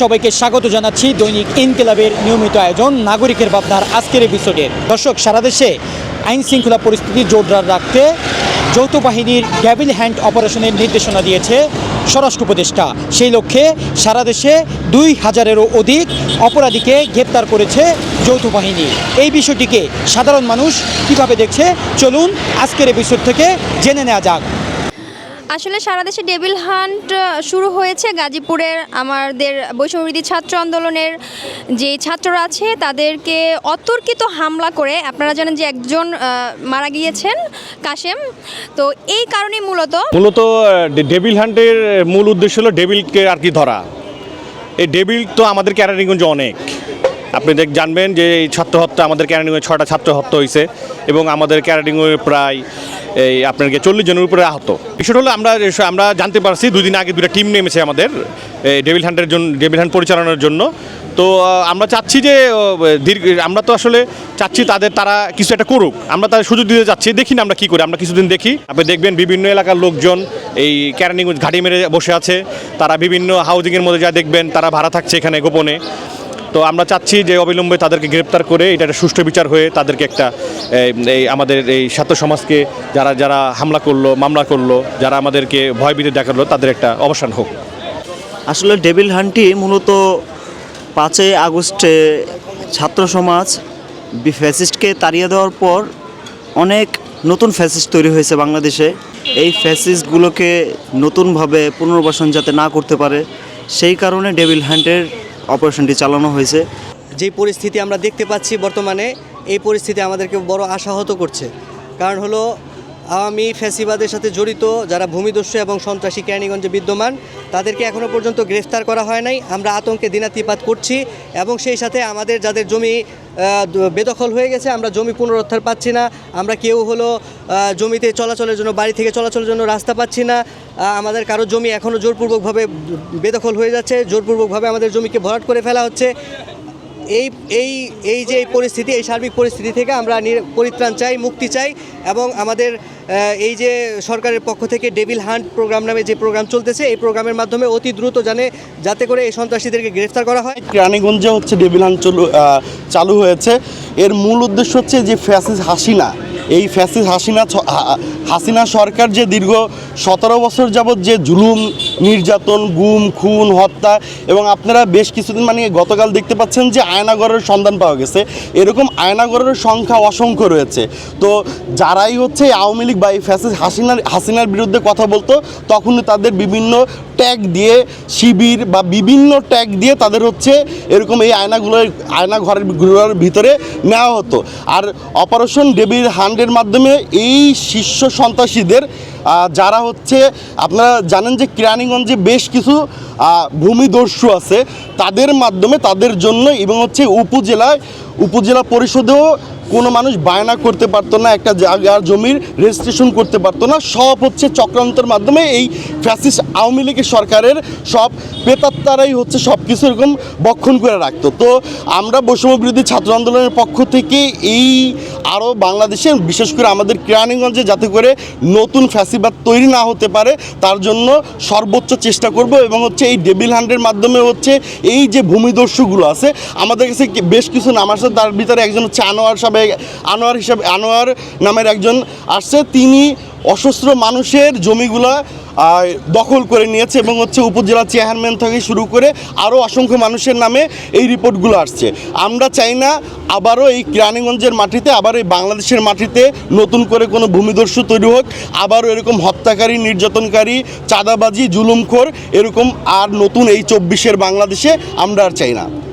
সবাইকে স্বাগত জানাচ্ছি দৈনিক ইনকিলাবের নিয়মিত আয়োজন নাগরিকের ভাবনার আজকের এপিসোডের দর্শক, সারা দেশে আইন শৃঙ্খলা পরিস্থিতি জোরদার রাখতে যৌথ বাহিনীর গ্যাবিল হ্যান্ড অপারেশনের নির্দেশনা দিয়েছে স্বরাষ্ট্র উপদেষ্টা। সেই লক্ষ্যে সারা দেশে দুই হাজারেরও অধিক অপরাধীকে গ্রেপ্তার করেছে যৌথ বাহিনী। এই বিষয়টিকে সাধারণ মানুষ কীভাবে দেখছে? চলুন আজকের এপিসোড থেকে জেনে নেওয়া যাক। আসলে সারা দেশে ডেভিল হান্ট শুরু হয়েছে গাজীপুরের আমাদের বৈষম্যবিধি ছাত্র আন্দোলনের। যে ছাত্ররা আছে, তাদেরকে অতর্কিত হামলা করে, আপনারা জানেন যে একজন মারা গিয়েছেন, কাশেম। তো এই কারণেই মূলত মূলত ডেভিল হান্টের মূল উদ্দেশ্য হলো ডেভিলকে আর কি ধরা। এই ডেভিল তো আমাদের ক্যারানিগঞ্জে অনেক। আপনি দেখ জানবেন যে এই ছাত্র হত্যা আমাদের ক্যারানিগঞ্জে ছটা ছাত্র হত্যা হয়েছে এবং আমাদের ক্যারানিগঞ্জে প্রায় এই আপনার কি চল্লিশ জনের উপরে আহত। বিষয়টা হলো আমরা আমরা জানতে পারছি দুই দিন আগে দুটা টিম নেমেছে আমাদের, এই ডেভিল হান্টের জন্য ডেভিল হান্ট পরিচালনার জন্য। তো আমরা চাচ্ছি যে দীর্ঘ আমরা তো আসলে চাচ্ছি তাদের তারা কিছু একটা করুক। আমরা তাদের সুযোগ দিতে চাচ্ছি, দেখি না আমরা কী করি, আমরা কিছুদিন দেখি। আপনি দেখবেন বিভিন্ন এলাকার লোকজন এই ক্যারানিং ঘাটি মেরে বসে আছে। তারা বিভিন্ন হাউজিংয়ের মধ্যে যা দেখবেন তারা ভাড়া থাকছে এখানে গোপনে। তো আমরা চাচ্ছি যে অবিলম্বে তাদেরকে গ্রেপ্তার করে এটা একটা সুষ্ঠু বিচার হয়ে তাদেরকে একটা এই, আমাদের এই ছাত্র সমাজকে যারা যারা হামলা করল মামলা করল যারা আমাদেরকে ভয়ভীতি দেখাল তাদের একটা অবসান হোক। আসলে ডেভিল হান্টটি মূলত পাঁচই আগস্টে ছাত্র সমাজ ফ্যাসিস্টকে তাড়িয়ে দেওয়ার পর অনেক নতুন ফ্যাসিস্ট তৈরি হয়েছে বাংলাদেশে। এই ফ্যাসিস্টগুলোকে নতুনভাবে পুনর্বাসন যাতে না করতে পারে সেই কারণে ডেভিল হান্টের অপারেশনটি চালানো হয়েছে। যে পরিস্থিতি আমরা দেখতে পাচ্ছি বর্তমানে, এই পরিস্থিতি আমাদেরকে বড় আশাহত করছে। কারণ হলো আওয়ামী ফ্যাসিবাদের সাথে জড়িত যারা ভূমিদস্যু এবং সন্ত্রাসী কেরানীগঞ্জে বিদ্যমান, তাদেরকে এখনও পর্যন্ত গ্রেফতার করা হয় নাই। আমরা আতঙ্কে দিনাতিপাত করছি এবং সেই সাথে আমাদের যাদের জমি বেদখল হয়ে গেছে, আমরা জমি পুনরুদ্ধার পাচ্ছি না। আমরা কেউ হলো জমিতে চলাচলের জন্য, বাড়ি থেকে চলাচলের জন্য রাস্তা পাচ্ছি না। আমাদের কারও জমি এখনও জোরপূর্বকভাবে বেদখল হয়ে যাচ্ছে, জোরপূর্বকভাবে আমাদের জমিকে ভরাট করে ফেলা হচ্ছে। এই এই এই যে পরিস্থিতি, এই সার্বিক পরিস্থিতি থেকে আমরা পরিত্রাণ চাই, মুক্তি চাই এবং আমাদের এই যে সরকারের পক্ষ থেকে ডেভিল হান্ট প্রোগ্রাম নামে যে প্রোগ্রাম চলতেছে, এই প্রোগ্রামের মাধ্যমে অতি দ্রুত জানে, যাতে করে এই সন্ত্রাসীদেরকে গ্রেফতার করা হয়। রানীগঞ্জে হচ্ছে ডেভিল হান্ট চালু হয়েছে। এর মূল উদ্দেশ্য হচ্ছে যে ফ্যাসিস হাসিনা এই ফ্যাসিস হাসিনা হাসিনা সরকার যে দীর্ঘ সতেরো বছর যাবৎ যে জুলুম, নির্যাতন, গুম, খুন, হত্যা এবং আপনারা বেশ কিছুদিন মানে গতকাল দেখতে পাচ্ছেন যে আয়নাগরের সন্ধান পাওয়া গেছে। এরকম আয়নাগরের সংখ্যা অসংখ্য রয়েছে। তো যারাই হচ্ছে আওয়ামী লীগ বা এই ফ্যাসিস হাসিনার হাসিনার বিরুদ্ধে কথা বলতো, তখনই তাদের বিভিন্ন ট্যাগ দিয়ে, শিবির বা বিভিন্ন ট্যাগ দিয়ে তাদের হচ্ছে এরকম এই আয়নাগুলোর আয়না ঘরের ঘরের ভিতরে নেওয়া হতো। আর অপারেশন ডেবির হান্ডের মাধ্যমে এই শীর্ষ সন্ত্রাসীদের যারা হচ্ছে, আপনারা জানেন যে কিরানীগঞ্জে বেশ কিছু ভূমিদস্যু আছে। তাদের মাধ্যমে, তাদের জন্য এবং হচ্ছে উপজেলায়, উপজেলা পরিষদেও কোনো মানুষ বায়না করতে পারতো না, একটা জায়গার জমির রেজিস্ট্রেশন করতে পারতো না। সব হচ্ছে চক্রান্তের মাধ্যমে এই ফ্যাসিস্ট আওয়ামী লীগের সরকারের সব পেতাত্তারাই হচ্ছে সব কিছু এরকম বক্ষণ করে রাখতো। তো আমরা বৈষম্য বিরোধী ছাত্র আন্দোলনের পক্ষ থেকে এই আরও বাংলাদেশে, বিশেষ করে আমাদের কেরানীগঞ্জে যাতে করে নতুন ফ্যাসিবাদ তৈরি না হতে পারে, তার জন্য সর্বোচ্চ চেষ্টা করব এবং হচ্ছে এই ডেবিল হান্ডের মাধ্যমে হচ্ছে এই যে ভূমিদস্যুগুলো আছে, আমাদের কাছে বেশ কিছু নাম আসছে, তার ভিতরে একজন হচ্ছে আনোয়ার সাহেব, আনোয়ার হিসাবে, আনোয়ার নামের একজন আসছে, তিনি অসস্ত্র মানুষের জমিগুলা দখল করে নিয়েছে এবং হচ্ছে উপজেলা চেয়ারম্যান থেকে শুরু করে আরও অসংখ্য মানুষের নামে এই রিপোর্টগুলো আসছে। আমরা চাই না আবারও এই কিরানীগঞ্জের মাটিতে, আবার এই বাংলাদেশের মাটিতে নতুন করে কোনো ভূমিদস্যু তৈরি হোক, আবারও এরকম হত্যাকারী, নির্যাতনকারী, চাঁদাবাজি, জুলুমখোর, এরকম আর নতুন এই চব্বিশের বাংলাদেশে আমরা আর চাই না।